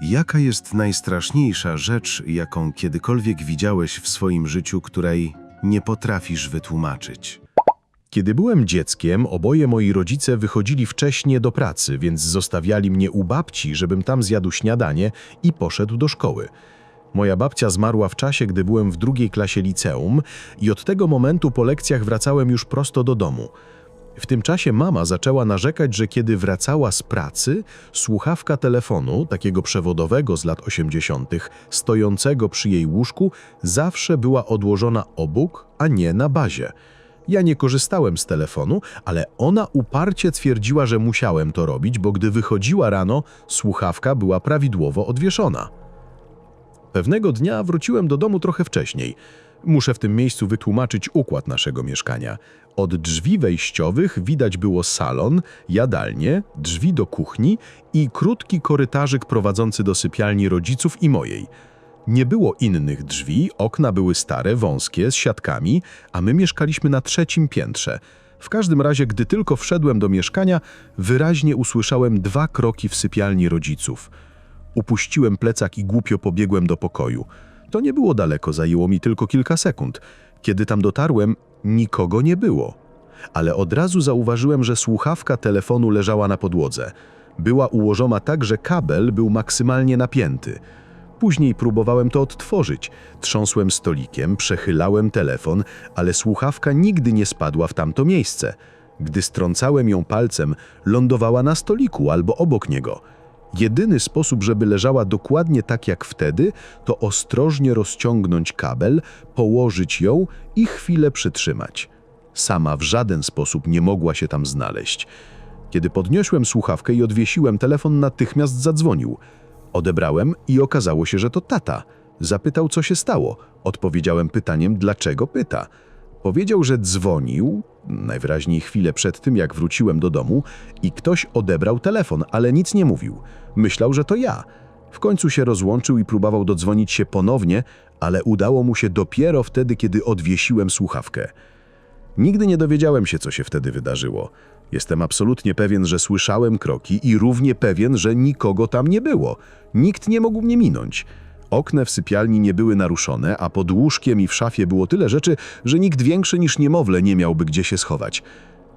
Jaka jest najstraszniejsza rzecz, jaką kiedykolwiek widziałeś w swoim życiu, której nie potrafisz wytłumaczyć? Kiedy byłem dzieckiem, oboje moi rodzice wychodzili wcześnie do pracy, więc zostawiali mnie u babci, żebym tam zjadł śniadanie i poszedł do szkoły. Moja babcia zmarła w czasie, gdy byłem w drugiej klasie liceum i od tego momentu po lekcjach wracałem już prosto do domu. W tym czasie mama zaczęła narzekać, że kiedy wracała z pracy, słuchawka telefonu, takiego przewodowego z lat 80., stojącego przy jej łóżku, zawsze była odłożona obok, a nie na bazie. Ja nie korzystałem z telefonu, ale ona uparcie twierdziła, że musiałem to robić, bo gdy wychodziła rano, słuchawka była prawidłowo odwieszona. Pewnego dnia wróciłem do domu trochę wcześniej. Muszę w tym miejscu wytłumaczyć układ naszego mieszkania. Od drzwi wejściowych widać było salon, jadalnię, drzwi do kuchni i krótki korytarzyk prowadzący do sypialni rodziców i mojej. Nie było innych drzwi, okna były stare, wąskie, z siatkami, a my mieszkaliśmy na trzecim piętrze. W każdym razie, gdy tylko wszedłem do mieszkania, wyraźnie usłyszałem dwa kroki w sypialni rodziców. Upuściłem plecak i głupio pobiegłem do pokoju. To nie było daleko, zajęło mi tylko kilka sekund. Kiedy tam dotarłem, nikogo nie było. Ale od razu zauważyłem, że słuchawka telefonu leżała na podłodze. Była ułożona tak, że kabel był maksymalnie napięty. Później próbowałem to odtworzyć. Trząsłem stolikiem, przechylałem telefon, ale słuchawka nigdy nie spadła w tamto miejsce. Gdy strącałem ją palcem, lądowała na stoliku albo obok niego. Jedyny sposób, żeby leżała dokładnie tak jak wtedy, to ostrożnie rozciągnąć kabel, położyć ją i chwilę przytrzymać. Sama w żaden sposób nie mogła się tam znaleźć. Kiedy podniosłem słuchawkę i odwiesiłem telefon, natychmiast zadzwonił. Odebrałem i okazało się, że to tata. Zapytał, co się stało. Odpowiedziałem pytaniem, dlaczego pyta. Powiedział, że dzwonił, najwyraźniej chwilę przed tym, jak wróciłem do domu, i ktoś odebrał telefon, ale nic nie mówił. Myślał, że to ja. W końcu się rozłączył i próbował dodzwonić się ponownie, ale udało mu się dopiero wtedy, kiedy odwiesiłem słuchawkę. Nigdy nie dowiedziałem się, co się wtedy wydarzyło. Jestem absolutnie pewien, że słyszałem kroki i równie pewien, że nikogo tam nie było. Nikt nie mógł mnie minąć. Okna w sypialni nie były naruszone, a pod łóżkiem i w szafie było tyle rzeczy, że nikt większy niż niemowlę nie miałby gdzie się schować.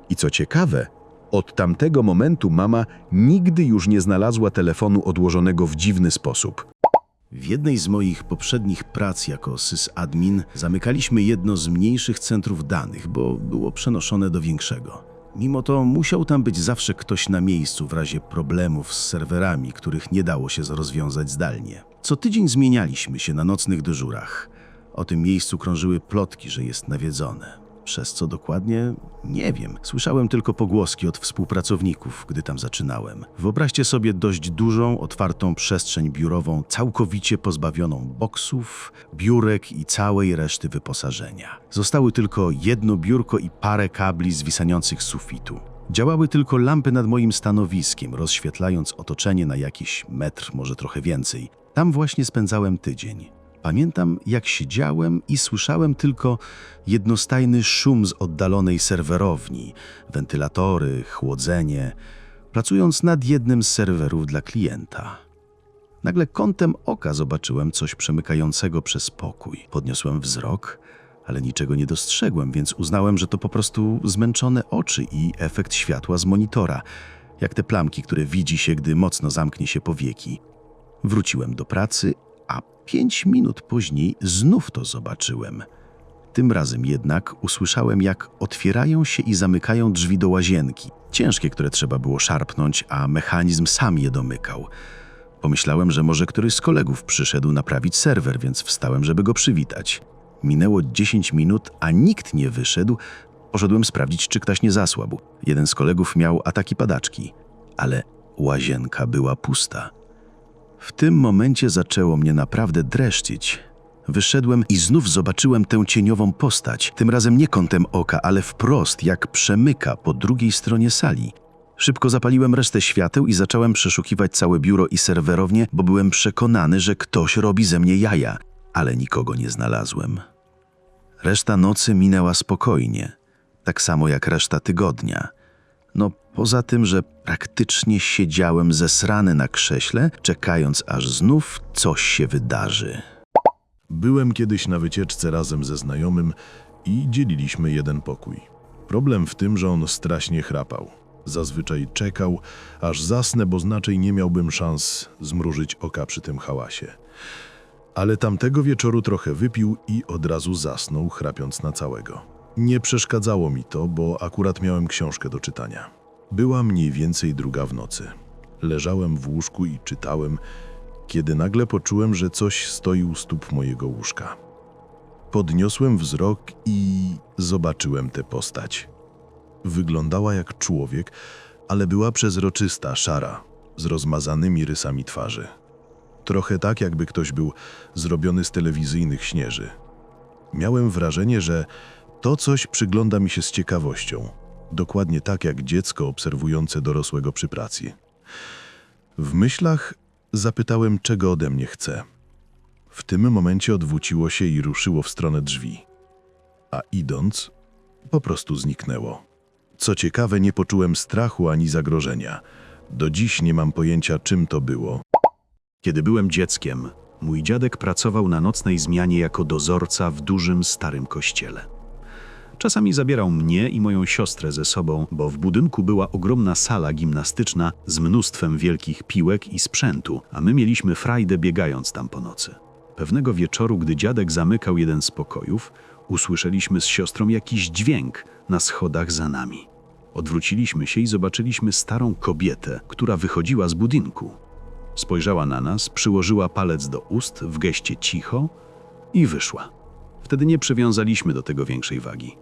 I co ciekawe, od tamtego momentu mama nigdy już nie znalazła telefonu odłożonego w dziwny sposób. W jednej z moich poprzednich prac jako sysadmin zamykaliśmy jedno z mniejszych centrów danych, bo było przenoszone do większego. Mimo to musiał tam być zawsze ktoś na miejscu w razie problemów z serwerami, których nie dało się rozwiązać zdalnie. Co tydzień zmienialiśmy się na nocnych dyżurach. O tym miejscu krążyły plotki, że jest nawiedzone. Przez co dokładnie? Nie wiem. Słyszałem tylko pogłoski od współpracowników, gdy tam zaczynałem. Wyobraźcie sobie dość dużą, otwartą przestrzeń biurową, całkowicie pozbawioną boksów, biurek i całej reszty wyposażenia. Zostały tylko jedno biurko i parę kabli zwisających z sufitu. Działały tylko lampy nad moim stanowiskiem, rozświetlając otoczenie na jakiś metr, może trochę więcej. Tam właśnie spędzałem tydzień. Pamiętam, jak siedziałem i słyszałem tylko jednostajny szum z oddalonej serwerowni, wentylatory, chłodzenie, pracując nad jednym z serwerów dla klienta. Nagle kątem oka zobaczyłem coś przemykającego przez pokój. Podniosłem wzrok, ale niczego nie dostrzegłem, więc uznałem, że to po prostu zmęczone oczy i efekt światła z monitora, jak te plamki, które widzi się, gdy mocno zamknie się powieki. Wróciłem do pracy, a pięć minut później znów to zobaczyłem. Tym razem jednak usłyszałem, jak otwierają się i zamykają drzwi do łazienki. Ciężkie, które trzeba było szarpnąć, a mechanizm sam je domykał. Pomyślałem, że może któryś z kolegów przyszedł naprawić serwer, więc wstałem, żeby go przywitać. Minęło 10 minut, a nikt nie wyszedł. Poszedłem sprawdzić, czy ktoś nie zasłabł. Jeden z kolegów miał ataki padaczki, ale łazienka była pusta. W tym momencie zaczęło mnie naprawdę dreszczyć. Wyszedłem i znów zobaczyłem tę cieniową postać, tym razem nie kątem oka, ale wprost, jak przemyka po drugiej stronie sali. Szybko zapaliłem resztę świateł i zacząłem przeszukiwać całe biuro i serwerownię, bo byłem przekonany, że ktoś robi ze mnie jaja, ale nikogo nie znalazłem. Reszta nocy minęła spokojnie, tak samo jak reszta tygodnia. No, Poza tym, że praktycznie siedziałem zesrany na krześle, czekając aż znów coś się wydarzy. Byłem kiedyś na wycieczce razem ze znajomym i dzieliliśmy jeden pokój. Problem w tym, że on strasznie chrapał. Zazwyczaj czekał, aż zasnę, bo znaczej nie miałbym szans zmrużyć oka przy tym hałasie. Ale tamtego wieczoru trochę wypił i od razu zasnął, chrapiąc na całego. Nie przeszkadzało mi to, bo akurat miałem książkę do czytania. Była mniej więcej druga w nocy. Leżałem w łóżku i czytałem, kiedy nagle poczułem, że coś stoi u stóp mojego łóżka. Podniosłem wzrok i zobaczyłem tę postać. Wyglądała jak człowiek, ale była przezroczysta, szara, z rozmazanymi rysami twarzy. Trochę tak, jakby ktoś był zrobiony z telewizyjnych śnieży. Miałem wrażenie, że to coś przygląda mi się z ciekawością, dokładnie tak jak dziecko obserwujące dorosłego przy pracy. W myślach zapytałem, czego ode mnie chce. W tym momencie odwróciło się i ruszyło w stronę drzwi. A idąc, po prostu zniknęło. Co ciekawe, nie poczułem strachu ani zagrożenia. Do dziś nie mam pojęcia, czym to było. Kiedy byłem dzieckiem, mój dziadek pracował na nocnej zmianie jako dozorca w dużym starym kościele. Czasami zabierał mnie i moją siostrę ze sobą, bo w budynku była ogromna sala gimnastyczna z mnóstwem wielkich piłek i sprzętu, a my mieliśmy frajdę biegając tam po nocy. Pewnego wieczoru, gdy dziadek zamykał jeden z pokojów, usłyszeliśmy z siostrą jakiś dźwięk na schodach za nami. Odwróciliśmy się i zobaczyliśmy starą kobietę, która wychodziła z budynku. Spojrzała na nas, przyłożyła palec do ust w geście cicho i wyszła. Wtedy nie przywiązaliśmy do tego większej wagi.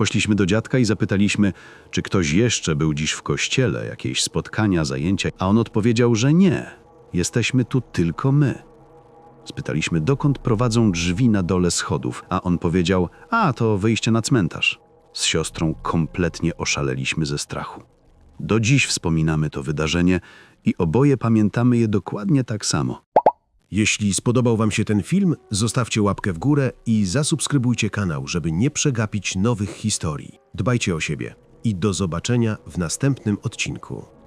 Poszliśmy do dziadka i zapytaliśmy, czy ktoś jeszcze był dziś w kościele, jakieś spotkania, zajęcia, a on odpowiedział, że nie. Jesteśmy tu tylko my. Spytaliśmy, dokąd prowadzą drzwi na dole schodów, a on powiedział, a to wyjście na cmentarz. Z siostrą kompletnie oszaleliśmy ze strachu. Do dziś wspominamy to wydarzenie i oboje pamiętamy je dokładnie tak samo. Jeśli spodobał Wam się ten film, zostawcie łapkę w górę i zasubskrybujcie kanał, żeby nie przegapić nowych historii. Dbajcie o siebie i do zobaczenia w następnym odcinku.